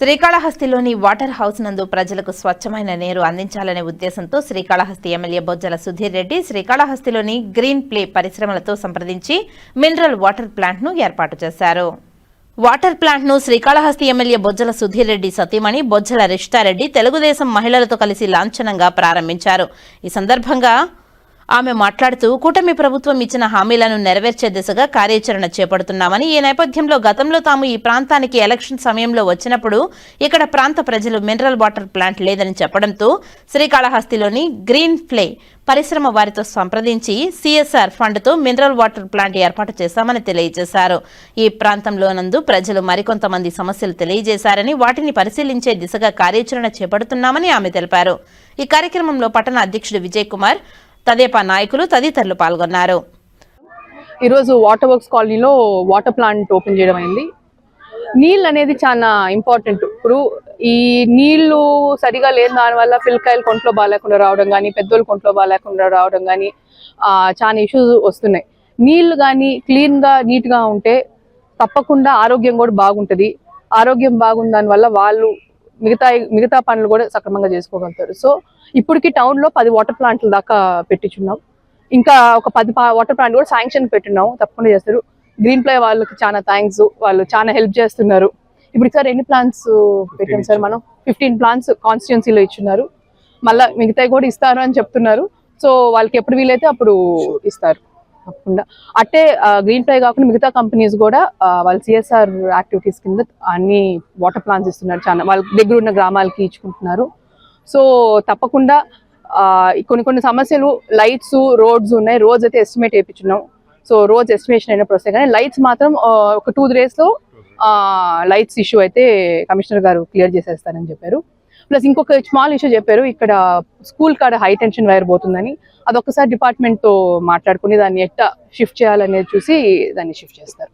శ్రీకాళహస్తిలోని water house నందు ప్రజలకు స్వచ్ఛమైన నీరు అందించాలనే ఉద్దేశంతో శ్రీకాళహస్తి ఎమ్మెల్యే బొజ్జల సుధీర్ రెడ్డి శ్రీకాళహస్తిలోని గ్రీన్ ప్లే పరిశ్రమలతో సంప్రదించి మినరల్ వాటర్ ప్లాంట్ను ఏర్పాటు చేశారు. వాటర్ ప్లాంట్ను శ్రీకాళహస్తి ఎమ్మెల్యే బొజ్జల సుధీర్ రెడ్డి సతీమణి బొజ్జల రిష్టారెడ్డి తెలుగుదేశం మహిళలతో కలిసి లాంఛనంగా ప్రారంభించారు. ఈ సందర్భంగా ఆమె మాట్లాడుతూ కూటమి ప్రభుత్వం ఇచ్చిన హామీలను నెరవేర్చే దిశగా కార్యాచరణ చేపడుతున్నామని ఈ నేపథ్యంలో గతంలో తాము ఈ ప్రాంతానికి ఎలక్షన్ సమయంలో వచ్చినప్పుడు ఇక్కడ ప్రాంత ప్రజలు మినరల్ వాటర్ ప్లాంట్ లేదని చెప్పడంతో శ్రీకాళహస్తిలోని గ్రీన్ ఫ్లే పరిశ్రమ వారితో సంప్రదించి సిఎస్ఆర్ ఫండ్తో మినరల్ వాటర్ ప్లాంట్ ఏర్పాటు చేశామని తెలియజేశారు. ఈ ప్రాంతంలోనందు ప్రజలు మరికొంతమంది సమస్యలు తెలియజేశారని వాటిని పరిశీలించే దిశగా కార్యాచరణ చేపడుతున్నామని ఆమె తెలిపారు. ఈ కార్యక్రమంలో పట్టణ అధ్యక్షుడు విజయ్ కుమార్ తదేపా నాయకులు తదితరులు పాల్గొన్నారు. ఈరోజు వాటర్ వర్క్స్ కాలనీలో వాటర్ ప్లాంట్ ఓపెన్ చేయడం అయింది. నీళ్ళు అనేది చాలా ఇంపార్టెంట్. ఇప్పుడు ఈ నీళ్ళు సరిగా లేని దానివల్ల పిల్లకాయలు కొంట్లో బాగాలేకుండా రావడం కానీ పెద్దోళ్ళు కొంట్లో బాగాలేకుండా రావడం కానీ చాలా ఇష్యూస్ వస్తున్నాయి. నీళ్ళు కానీ క్లీన్గా నీట్గా ఉంటే తప్పకుండా ఆరోగ్యం కూడా బాగుంటుంది. ఆరోగ్యం బాగుంది దానివల్ల వాళ్ళు మిగతా మిగతా పనులు కూడా సక్రమంగా చేసుకోగలుగుతారు. సో ఇప్పటికి టౌన్లో పది వాటర్ ప్లాంట్ల దాకా పెట్టించున్నాం. ఇంకా ఒక పది వాటర్ ప్లాంట్ కూడా శాంక్షన్ పెట్టున్నాము. తప్పకుండా చేస్తారు. గ్రీన్ ప్లై వాళ్ళకి చాలా థ్యాంక్స్ వాళ్ళు చాలా హెల్ప్ చేస్తున్నారు. ఇప్పుడు సార్ ఎన్ని ప్లాన్స్ పెట్టాం సార్ మనం? ఫిఫ్టీన్ ప్లాన్స్ కాన్స్టిట్యున్సీలో ఇచ్చున్నారు. మళ్ళీ మిగతాయి కూడా ఇస్తారు అని చెప్తున్నారు. సో వాళ్ళకి ఎప్పుడు వీలైతే అప్పుడు ఇస్తారు. తప్పకుండా. అట్టే గ్రీన్ ఫ్లై కాకుండా మిగతా కంపెనీస్ కూడా వాళ్ళ సిఎస్ఆర్ యాక్టివిటీస్ కింద అన్ని వాటర్ ప్లాన్స్ ఇస్తున్నారు. చాలా వాళ్ళ దగ్గర ఉన్న గ్రామాలకి ఇచ్చుకుంటున్నారు. సో తప్పకుండా కొన్ని కొన్ని సమస్యలు లైట్స్ రోడ్స్ ఉన్నాయి. రోడ్స్ అయితే ఎస్టిమేట్ వేయించున్నాం సో రోజ్ ఎస్టిమేషన్ అయిన ప్రొసెస్ కానీ లైట్స్ మాత్రం ఒక టూ డేస్ లైట్స్ ఇష్యూ అయితే కమిషనర్ గారు క్లియర్ చేసేస్తారని చెప్పారు. ప్లస్ ఇంకొక స్మాల్ ఇష్యూ చెప్పారు ఇక్కడ స్కూల్ కాడ హై టెన్షన్ వైర్ పోతుందని. అదొకసారి డిపార్ట్మెంట్తో మాట్లాడుకుని దాన్ని ఎట్టా షిఫ్ట్ చేయాలనేది చూసి దాన్ని షిఫ్ట్ చేస్తారు.